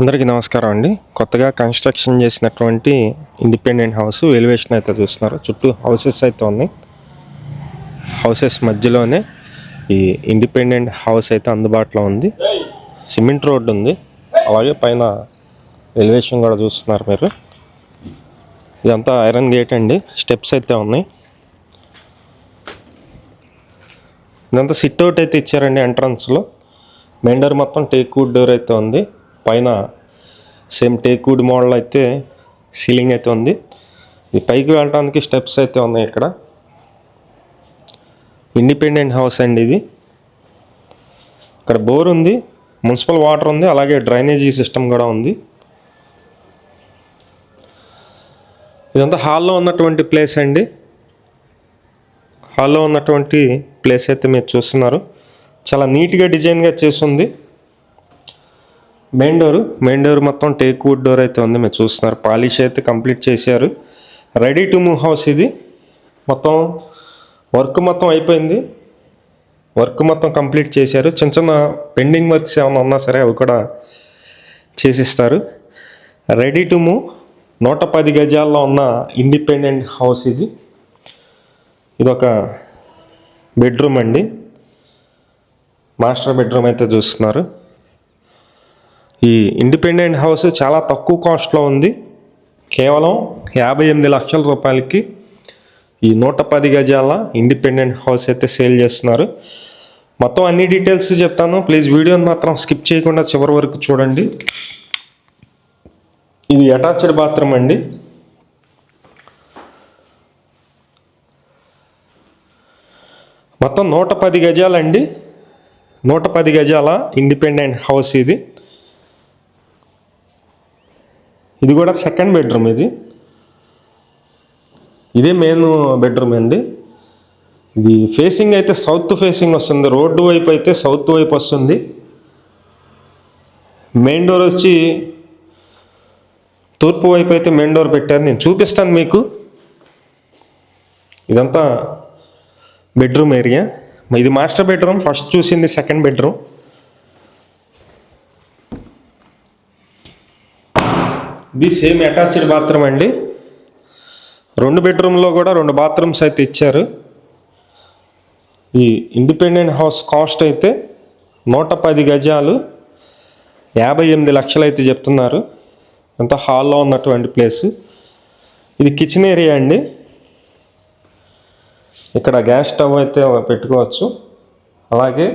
అందరికీ నమస్కారం అండి. కొత్తగా కన్స్ట్రక్షన్ చేసినటువంటి ఇండిపెండెంట్ హౌస్ ఎలివేషన్ అయితే చూస్తున్నారు. చుట్టూ హౌసెస్ అయితే ఉన్నాయి. హౌసెస్ మధ్యలోనే ఈ ఇండిపెండెంట్ హౌస్ అయితే అందుబాటులో ఉంది. సిమెంట్ రోడ్డు ఉంది. అలాగే పైన ఎలివేషన్ కూడా చూస్తున్నారు మీరు. ఇదంతా ఐరన్ గేట్ అండి. స్టెప్స్ అయితే ఉన్నాయి. ఇదంతా సిట్అవుట్ అయితే ఇచ్చారండి ఎంట్రన్స్లో. మెయిన్ డోర్ మొత్తం టేక్ వుడ్ డోర్ అయితే ఉంది. పైన సేమ్ టేక్వుడ్ మోడల్ అయితే సీలింగ్ అయితే ఉంది. ఇది పైకి వెళ్ళడానికి స్టెప్స్ అయితే ఉన్నాయి ఇక్కడ. ఇండిపెండెంట్ హౌస్ అండి ఇది. ఇక్కడ బోర్ ఉంది మున్సిపల్ వాటర్ ఉంది అలాగే డ్రైనేజీ సిస్టమ్ కూడా ఉంది. ఇదంతా హాల్లో ఉన్నటువంటి ప్లేస్ అండి. హాల్లో ఉన్నటువంటి ప్లేస్ అయితే మీరు చూస్తున్నారు. చాలా నీట్గా డిజైన్గా చేసి ఉంది. మెయిన్ డోర్ మెయిన్ డోర్ మొత్తం టేక్ వుడ్ డోర్ అయితే ఉంది. మీరు చూస్తున్నారు. పాలిష్ అయితే కంప్లీట్ చేశారు. రెడీ టు మూవ్ హౌస్ ఇది. మొత్తం వర్క్ మొత్తం అయిపోయింది. వర్క్ మొత్తం కంప్లీట్ చేశారు. చిన్న చిన్న పెండింగ్ వర్క్స్ ఏమైనా ఉన్నా సరే అవి కూడా చేసిస్తారు. Ready to move. నూట పది గజాల్లో ఉన్న ఇండిపెండెంట్ హౌస్ ఇది. ఇది ఒక బెడ్రూమ్ అండి. మాస్టర్ బెడ్రూమ్ అయితే చూస్తున్నారు. ఈ ఇండిపెండెంట్ హౌస్ చాలా తక్కువ కాస్ట్లో ఉంది. కేవలం యాభై ఎనిమిది లక్షల రూపాయలకి ఈ నూట పది గజాల ఇండిపెండెంట్ హౌస్ అయితే సేల్ చేస్తున్నారు. మొత్తం అన్ని డీటెయిల్స్ చెప్తాను. ప్లీజ్ వీడియోని మాత్రం స్కిప్ చేయకుండా చివరి వరకు చూడండి. ఇది అటాచ్డ్ బాత్రూమ్ అండి. మొత్తం నూట పది గజాలండి. నూట పది గజాల ఇండిపెండెంట్ హౌస్ ఇది. ఇది కూడా సెకండ్ బెడ్రూమ్ ఇది. ఇదే మెయిన్ బెడ్రూమ్ అండి. ఇది ఫేసింగ్ అయితే సౌత్ ఫేసింగ్ వస్తుంది. రోడ్డు వైపు అయితే సౌత్ వైపు వస్తుంది. మెయిన్ డోర్ వచ్చి తూర్పు వైపు అయితే మెయిన్ డోర్ పెట్టారు. నేను చూపిస్తాను మీకు. ఇదంతా బెడ్రూమ్ ఏరియా ఇది మాస్టర్ బెడ్రూమ్ ఫస్ట్ చూసింది సెకండ్ బెడ్రూమ్ ఇది సేమ్ అటాచ్డ్ బాత్రూమ్ అండి. రెండు బెడ్రూమ్లో కూడా రెండు బాత్రూమ్స్ అయితే ఇచ్చారు. ఈ ఇండిపెండెంట్ హౌస్ కాస్ట్ అయితే నూట పది గజాలు యాభై ఎనిమిది లక్షలు అయితే చెప్తున్నారు. అంత హాల్లో ఉన్నటువంటి ప్లేస్. ఇది కిచెన్ ఏరియా అండి. ఇక్కడ గ్యాస్ స్టవ్ అయితే పెట్టుకోవచ్చు. అలాగే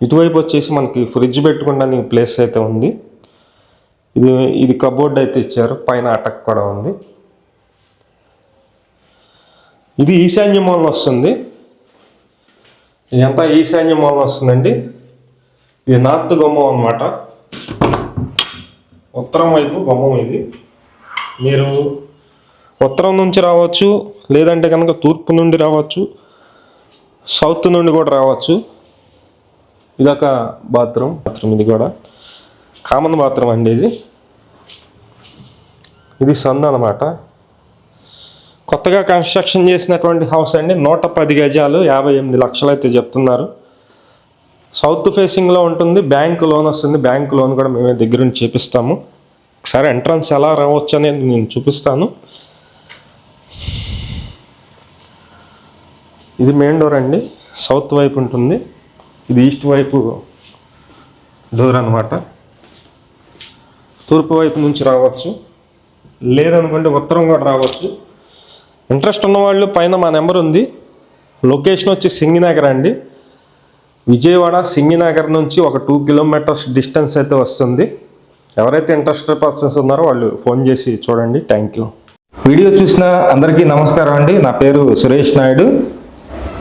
ఇటువైపు వచ్చేసి మనకి ఫ్రిడ్జ్ పెట్టుకోవడానికి ప్లేస్ అయితే ఉంది. ఇది ఇది కబోర్డ్ అయితే ఇచ్చారు. పైన అటక్ కూడా ఉంది. ఇది ఈశాన్య మూలన వస్తుంది. ఇదంతా ఈశాన్య మూలన వస్తుందండి. ఇది నార్త్ గుమ్మం అనమాట ఉత్తరం వైపు గుమ్మం ఇది. మీరు ఉత్తరం నుంచి రావచ్చు లేదంటే కనుక తూర్పు నుండి రావచ్చు సౌత్ నుండి కూడా రావచ్చు. ఇదొక బాత్రూమ్ బాత్రూమ్ ఇది కూడా. కామన్ మాత్రం అండి ఇది. ఇది సందు అనమాట కొత్తగా కన్స్ట్రక్షన్ చేసినటువంటి హౌస్ అండి. నూట పది గజాలు యాభై ఎనిమిది లక్షలు అయితే చెప్తున్నారు. సౌత్ ఫేసింగ్లో ఉంటుంది బ్యాంక్ లోన్ వస్తుంది. బ్యాంక్ లోన్ కూడా మేమే దగ్గర నుంచి చేపిస్తాము. ఒకసారి ఎంట్రన్స్ ఎలా రావచ్చు అనేది నేను చూపిస్తాను. ఇది మెయిన్ డోర్ అండి. సౌత్ వైపు ఉంటుంది. ఇది ఈస్ట్ వైపు డోర్ అనమాట తూర్పు వైపు నుంచి రావచ్చు. లేదనుకుంటే ఉత్తరం కూడా రావచ్చు. ఇంట్రెస్ట్ ఉన్నవాళ్ళు పైన మా నెంబర్ ఉంది. లొకేషన్ వచ్చి సింగినగర్ అండి. విజయవాడ సింగినగర్ నుంచి ఒక టూ కిలోమీటర్స్ డిస్టెన్స్ అయితే వస్తుంది. ఎవరైతే ఇంట్రెస్టెడ్ పర్సన్స్ ఉన్నారో వాళ్ళు ఫోన్ చేసి చూడండి. Thank you. వీడియో చూసిన అందరికీ నమస్కారం అండి. నా పేరు సురేష్ నాయుడు.